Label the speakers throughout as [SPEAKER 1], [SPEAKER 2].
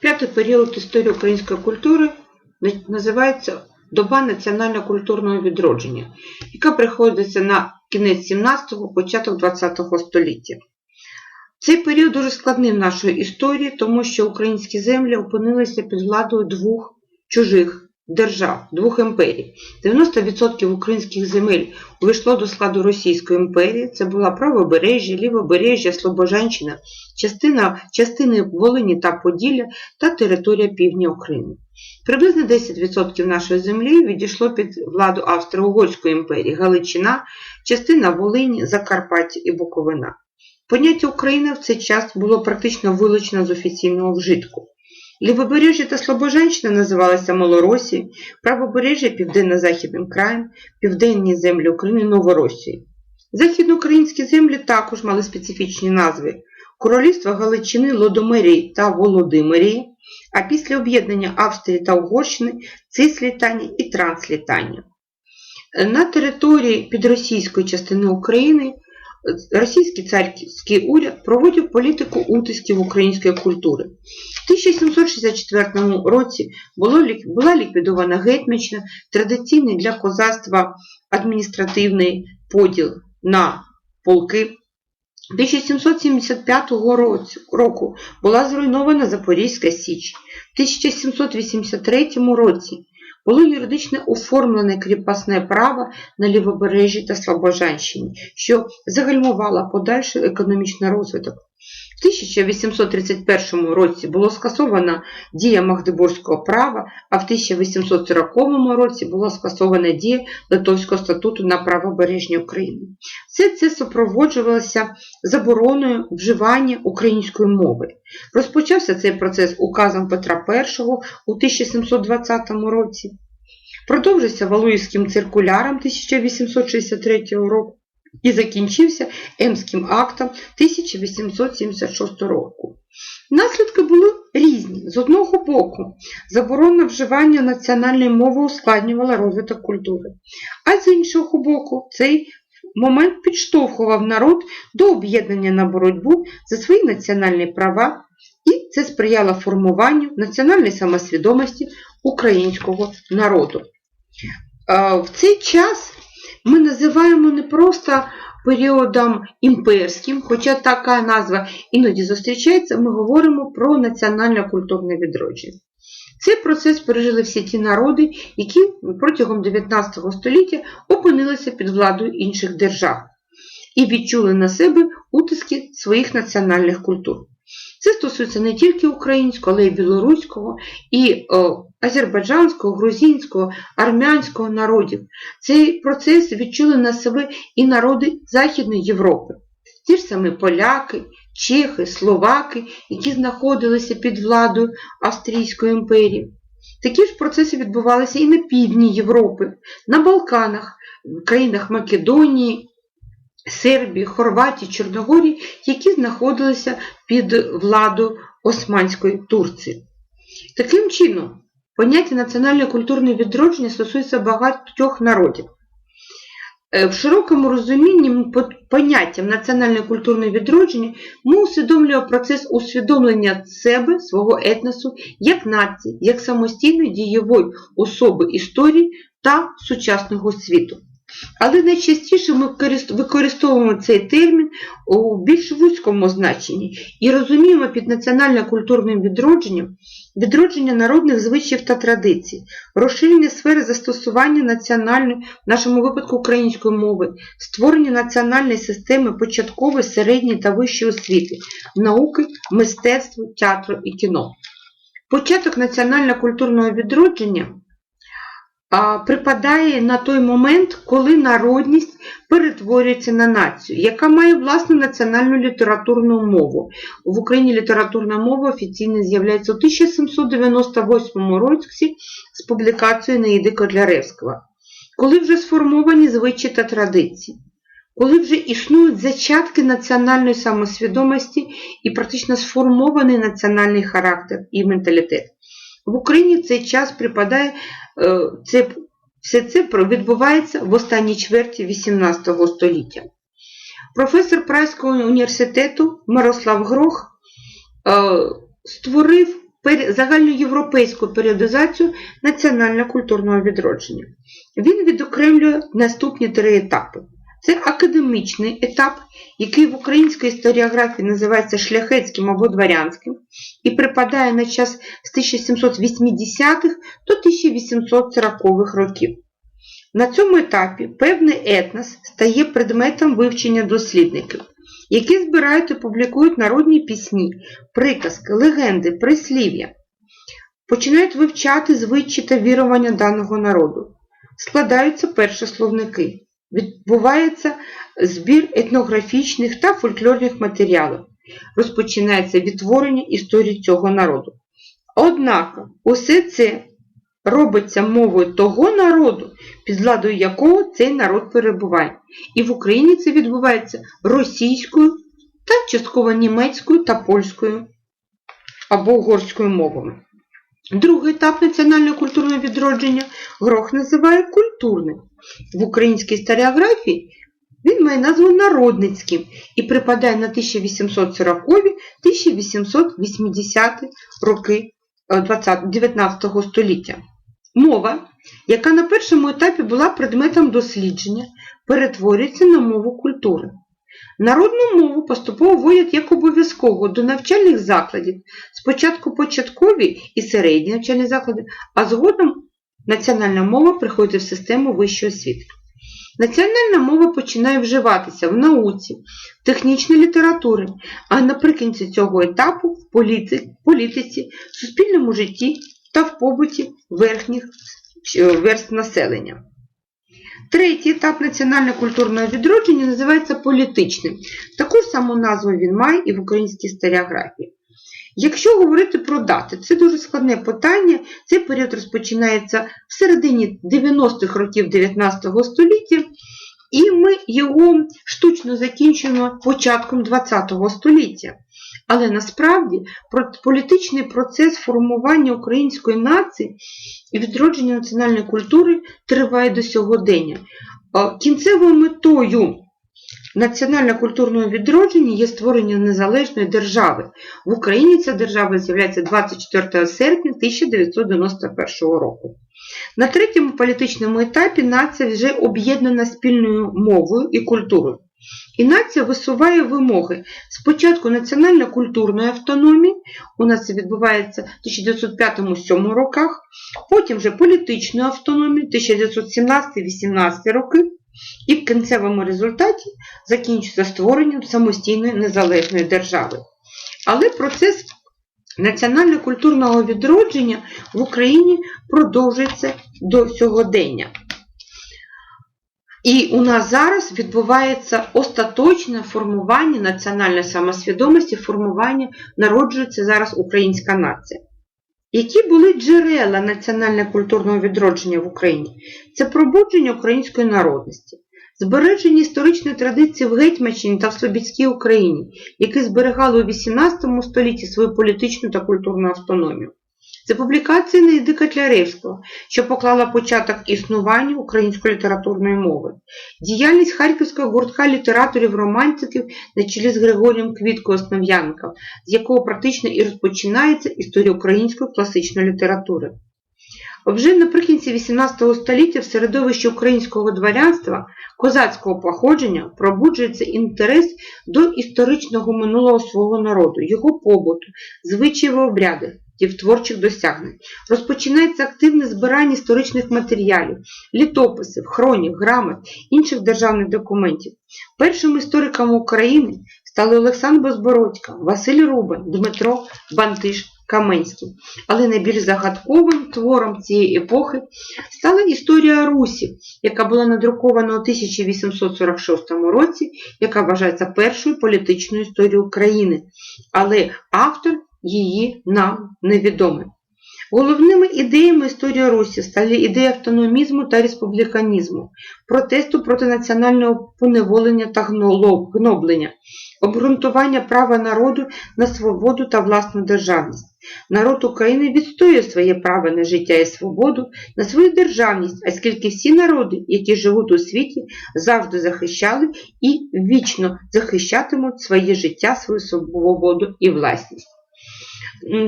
[SPEAKER 1] П'ятий період історії української культури називається Доба національно-культурного відродження, яка приходиться на кінець 17-го, початок 20-го століття. Цей період дуже складний в нашій історії, тому що українські землі опинилися під владою двох чужих держав, двох імперій. 90% українських земель увійшло до складу Російської імперії. Це була правобережжя, лівобережжя, Слобожанщина, частина, частини Волині та Поділля та територія півдня України. Приблизно 10% нашої землі відійшло під владу Австро-Угорської імперії, Галичина, частина Волині, Закарпаття і Буковина. Поняття України в цей час було практично вилучено з офіційного вжитку. Лівобережжя та Слобожанщина називалися Малоросією, правобережжя Південно-Західним краєм, південні землі України Новоросією. Західноукраїнські землі також мали специфічні назви Королівство Галичини, Лодомерії та Володимирії, а після об'єднання Австрії та Угорщини Цислітання і Транслітання. На території підросійської частини України російський царський уряд проводив політику утисків української культури. В 1764 році була ліквідована Гетьманщина, традиційний для козацтва адміністративний поділ на полки. 1775 року була зруйнована Запорізька Січ. В 1783 році було юридично оформлене кріпосне право на лівобережжі та Слобожанщині, що загальмувало подальший економічний розвиток. В 1831 році було скасована дія Магдебурзького права, а в 1840 році була скасована дія Литовського статуту на правобережній Україні. Все це супроводжувалося забороною вживання української мови. Розпочався цей процес указом Петра І у 1720 році. Продовжився Валуївським циркуляром 1863 року і закінчився Емським актом 1876 року. Наслідки були різні. З одного боку, заборона вживання національної мови ускладнювала розвиток культури, а з іншого боку, цей момент підштовхував народ до об'єднання на боротьбу за свої національні права, і це сприяло формуванню національної самосвідомості українського народу. Е, В цей час ми називаємо не просто періодом імперським, хоча така назва іноді зустрічається, ми говоримо про національно-культурне відродження. Цей процес пережили всі ті народи, які протягом 19 століття опинилися під владою інших держав і відчули на себе утиски своїх національних культур. Це стосується не тільки українського, але й білоруського, і о, азербайджанського, грузинського, армянського народів. Цей процес відчули на себе і народи Західної Європи. Ті ж самі поляки, чехи, словаки, які знаходилися під владою Австрійської імперії. Такі ж процеси відбувалися і на півдні Європи, на Балканах, в країнах Македонії, Сербії, Хорватії, Чорногорії, які знаходилися під владою Османської Турції. Таким чином, поняття національне культурне відродження стосується багатьох народів. Е, В широкому розумінні по- поняттям національне культурне відродження ми усвідомлюємо процес усвідомлення себе, свого етносу, як нації, як самостійної дієвої особи історії та сучасного світу. Але найчастіше ми використовуємо цей термін у більш вузькому значенні і розуміємо під національно-культурним відродженням відродження народних звичаїв та традицій, розширення сфери застосування національної, в нашому випадку української мови, створення національної системи початкової, середньої та вищої освіти, науки, мистецтва, театру і кіно. Початок національно-культурного відродження припадає на той момент, коли народність перетворюється на націю, яка має власну національну літературну мову. В Україні літературна мова офіційно з'являється у 1798 році з публікацією Наїди Котляревського, коли вже сформовані звичаї та традиції. Коли вже існують зачатки національної самосвідомості і практично сформований національний характер і менталітет. В Україні цей час припадає е, це, все це відбувається в останній чверті XVIII століття. Професор Прайського університету Мирослав Грох е, створив загальноєвропейську періодизацію національно-культурного відродження. Він відокремлює наступні три етапи. Це академічний етап, який в українській історіографії називається шляхетським або дворянським, і припадає на час з 1780-х до 1840-х років. На цьому етапі певний етнос стає предметом вивчення дослідників, які збирають і публікують народні пісні, приказки, легенди, прислів'я, починають вивчати звичаї та вірування даного народу, складаються перші словники, відбувається збір етнографічних та фольклорних матеріалів, розпочинається відтворення історії цього народу. Однак усе це робиться мовою того народу, під владою якого цей народ перебуває. І в Україні це відбувається російською та частково німецькою та польською або угорською мовами. Другий етап національно-культурного відродження Грох називає культурним. В українській історіографії він має назву народницьким і припадає на 1840-1880 роки е, 20 19 століття. Мова, яка на першому етапі була предметом дослідження, перетворюється на мову культури. Народну мову поступово вводять як обов'язково до навчальних закладів, спочатку початкові і середні навчальні заклади, а згодом національна мова приходить в систему вищої освіти. Національна мова починає вживатися в науці, в технічній літературі, а наприкінці цього етапу в політи- політиці, в суспільному житті та в побуті верхніх верств населення. Третій етап національно-культурного відродження називається політичним. Таку саму назву він має і в українській історіографії. Якщо говорити про дати, це дуже складне питання. Цей період розпочинається в середині 90-х років 19 століття, і ми його штучно закінчуємо початком ХХ століття. Але насправді політичний процес формування української нації і відродження національної культури триває до сьогодення. Кінцевою метою національно-культурного відродження є створення незалежної держави. В Україні ця держава з'являється 24 серпня 1991 року. На третьому політичному етапі нація вже об'єднана спільною мовою і культурою. І нація висуває вимоги спочатку національно-культурної автономії, у нас це відбувається в 1905-1907 роках, потім вже політичної автономії 1917-18 роки, і в кінцевому результаті закінчується створенням самостійної незалежної держави. Але процес національно-культурного відродження в Україні продовжується до сьогодення. І у нас зараз відбувається остаточне формування національної самосвідомості, формування, народжується зараз українська нація. Які були джерела національно-культурного відродження в Україні? Це пробудження української народності, збереження історичної традиції в Гетьманщині та в Слобідській Україні, які зберігали у XVIII столітті свою політичну та культурну автономію. Це публікація Нейди Котляревського, що поклала початок існуванню української літературної мови, діяльність Харківського гуртка літераторів-романтиків на чолі з Григорієм Квіткою Основ'янком, з якого практично і розпочинається історія української класичної літератури. Вже наприкінці XVIII століття в середовищі українського дворянства козацького походження пробуджується інтерес до історичного минулого свого народу, його побуту, звичаїв і обрядів, творчих досягнень. Розпочинається активне збирання історичних матеріалів, літописів, хронік, грамот, інших державних документів. Першими істориками України стали Олександр Безбородько, Василь Рубин, Дмитро Бантиш, Каменський. Але найбільш загадковим твором цієї епохи стала історія Русі, яка була надрукована у 1846 році, яка вважається першою політичною історією України. Але автор її нам невідомий. Головними ідеями історії Русі стали ідеї автономізму та республіканізму, протесту проти національного поневолення та гноблення, обґрунтування права народу на свободу та власну державність. Народ України відстоює своє право на життя і свободу, на свою державність, оскільки всі народи, які живуть у світі, завжди захищали і вічно захищатимуть своє життя, свою свободу і власність.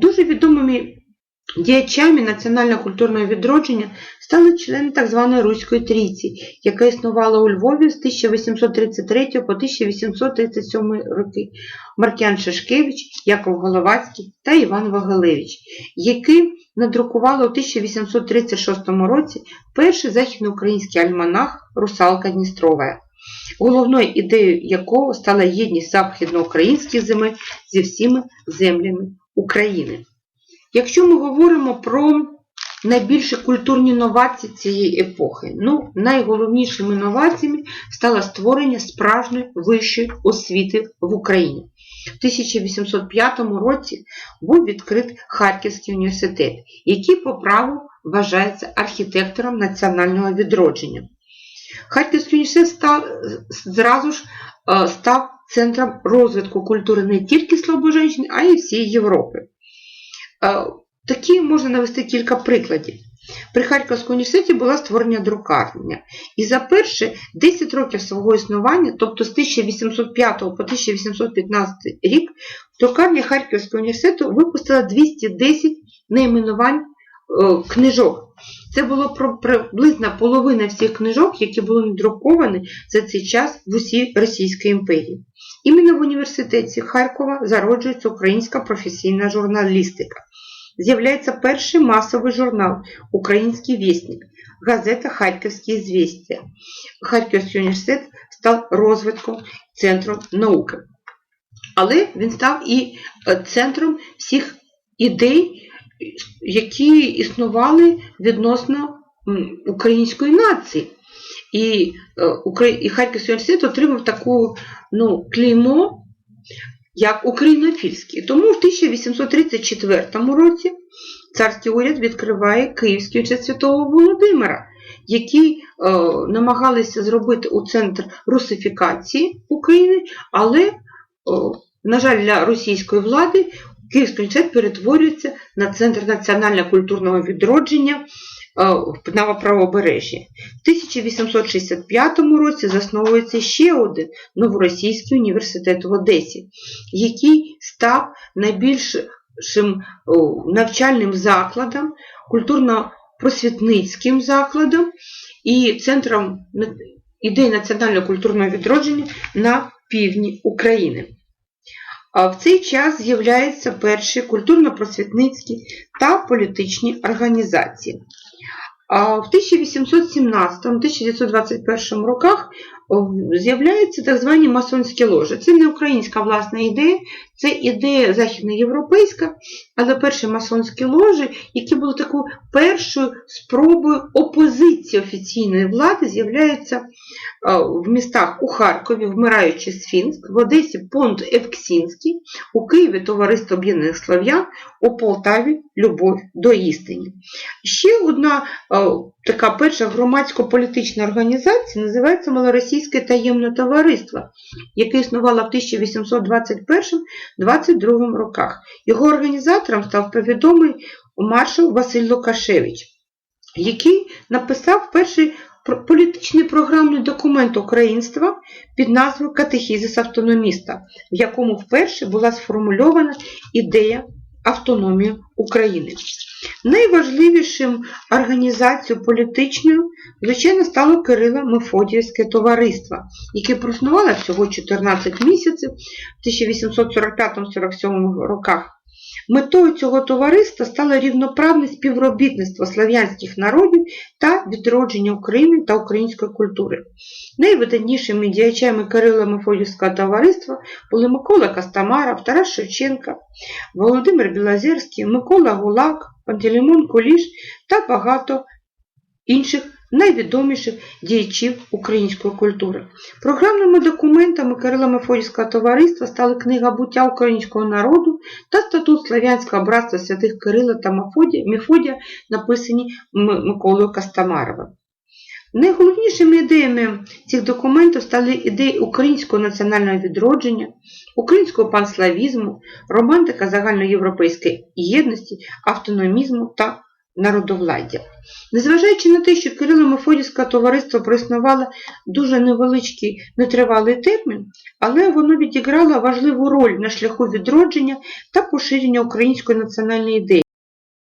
[SPEAKER 1] Дуже відомими діячами національно-культурного відродження стали члени так званої Руської трійці, яка існувала у Львові з 1833 по 1837 роки. Маркіан Шишкевич, Яков Головацький та Іван Вагилевич, які надрукували у 1836 році перший західноукраїнський альманах Русалка Дністрова, головною ідеєю якого стала єдність західноукраїнських земель зі всіми землями України. Якщо ми говоримо про найбільші культурні новації цієї епохи, ну, найголовнішими новаціями стало створення справжньої вищої освіти в Україні. В 1805 році був відкрит Харківський університет, який по праву вважається архітектором національного відродження. Харківський університет став, зразу ж е, став центром розвитку культури не тільки Слобоженщини, а й всієї Європи. Е, Такі можна навести кілька прикладів. При Харківському університеті була створена друкарня. І за перші 10 років свого існування, тобто з 1805 по 1815 рік, друкарня Харківського університету випустила 210 найменувань книжок. Це було приблизно половина всіх книжок, які були надруковані за цей час в усій Російській імперії. Іменно в університеті Харкова зароджується українська професійна журналістика. З'являється перший масовий журнал Український вісник, газета Харківські звістя. Харківський університет став розвитком центру науки. Але він став і е, центром всіх ідей, які існували відносно української нації. І, е, і Харківський університет отримав таку ну, клеймо, як українофільський. Тому в 1834 році царський уряд відкриває Київський університет Святого Володимира, який е, намагалися зробити у центр русифікації України, але, е, на жаль, для російської влади Київський університет перетворюється на центр національно-культурного відродження е, на правобережжі. В 1865 році засновується ще один новоросійський університет в Одесі, який став найбільшим навчальним закладом, культурно-просвітницьким закладом і центром ідей національного культурного відродження на півдні України. В цей час з'являються перші культурно-просвітницькі та політичні організації. А В 1817-1921 роках з'являються так звані масонські ложі. Це не українська власна ідея, це ідея західноєвропейська, але перші масонські ложі, які були такою першою спробою опозиції офіційної влади, з'являються в містах у Харкові, вмираючи Сфінськ, в Одесі Понт Евксінський, у Києві Товариство Об'єднаних Слов'ян, у Полтаві Любов до істини. Ще одна така перша громадсько-політична організація називається Малоросійське таємне товариство, яке існувало в 1821-22 роках. Його організатором став повідомий маршал Василь Лукашевич, який написав перший політичний програмний документ українства під назвою Катехізис автономіста, в якому вперше була сформульована ідея автономії України. Найважливішим організацією політичною, звичайно, стало Кирило Мефодіївське товариство, яке проснувало всього 14 місяців в 1845-47 роках. Метою цього товариства стало рівноправне співробітництво слав'янських народів та відродження України та української культури. Найвидатнішими діячами Кирила Мефодіївського товариства були Микола Костомаров, Тарас Шевченка, Володимир Білозерський, Микола Гулак, Пантелеймон Куліш та багато інших найвідоміших діячів української культури. Програмними документами Кирила Мефодіївського товариства стали книга буття українського народу та статут Слав'янського братства святих Кирила та Мефодія, написані Миколою Костомаровим. Найголовнішими ідеями цих документів стали ідеї українського національного відродження, українського панславізму, романтика загальноєвропейської єдності, автономізму та народовладдя. Незважаючи на те, що Кирило-Мефодівське товариство проіснувало дуже невеличкий нетривалий термін, але воно відіграло важливу роль на шляху відродження та поширення української національної ідеї.